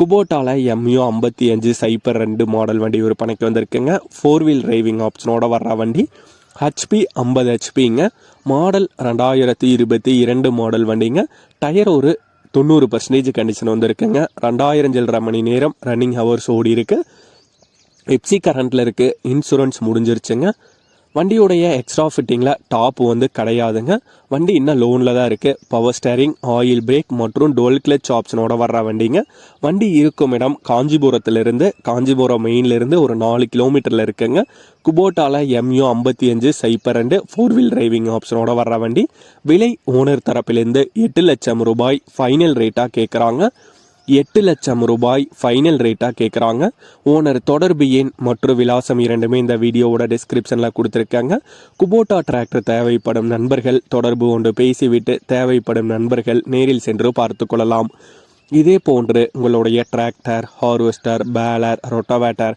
குபோட்டால mu ஐம்பத்தி அஞ்சு cipher ரெண்டு மாடல் வண்டி விற்பனைக்கு வந்திருக்குங்க. ஃபோர் வீல் டிரைவிங் ஆப்ஷனோட வர்ற வண்டி. ஹெச்பி ஐம்பது ஹெச்பிங்க மாடல் ரெண்டாயிரத்தி இருபத்தி இரண்டு மாடல் வண்டிங்க. டயர் ஒரு தொண்ணூறு பர்சன்டேஜ் கண்டிஷன் வந்திருக்குங்க. ரெண்டாயிரம் சில்லரை மணி நேரம் ரன்னிங் ஹவர்ஸ் ஓடி இருக்கு எப்சி கரண்ட்டில் இருக்குது இன்சூரன்ஸ் முடிஞ்சிருச்சுங்க. வண்டியுடைய எக்ஸ்ட்ரா ஃபிட்டிங்கில் டாப் வந்து கிடையாதுங்க. வண்டி இன்னும் லோனில் தான் இருக்குது பவர் ஸ்டேரிங் ஆயில் பிரேக் மற்றும் டோல் கிளச் ஆப்ஷனோட வர்ற வண்டிங்க. வண்டி இருக்கும் இடம் காஞ்சிபுரத்துலேருந்து காஞ்சிபுரம் மெயின்லேருந்து ஒரு நாலு கிலோமீட்டரில் இருக்குங்க. குபோட்டாவில் எம்யூ ஐம்பத்தி அஞ்சு சைப்பர் ரெண்டு ஃபோர் வீல் டிரைவிங் ஆப்ஷனோட வர்ற வண்டி. விலை ஓனர் தரப்பிலேருந்து எட்டு லட்சம் ரூபாய் ஃபைனல் ரேட்டாக கேட்குறாங்க எட்டு லட்சம் ரூபாய் ஃபைனல் ரேட்டாக கேட்குறாங்க ஓனர் தொடர்பு எண் மற்றும் விலாசம் இரண்டுமே இந்த வீடியோவோட டிஸ்கிரிப்ஷனில் கொடுத்துருக்காங்க. குபோட்டா டிராக்டர் தேவைப்படும் நண்பர்கள் தொடர்பு கொண்டு பேசிவிட்டு தேவைப்படும் நண்பர்கள் நேரில் சென்று பார்த்து கொள்ளலாம். இதே போன்று உங்களுடைய டிராக்டர் ஹார்வெஸ்டர் பேலர் ரொட்டவேட்டர்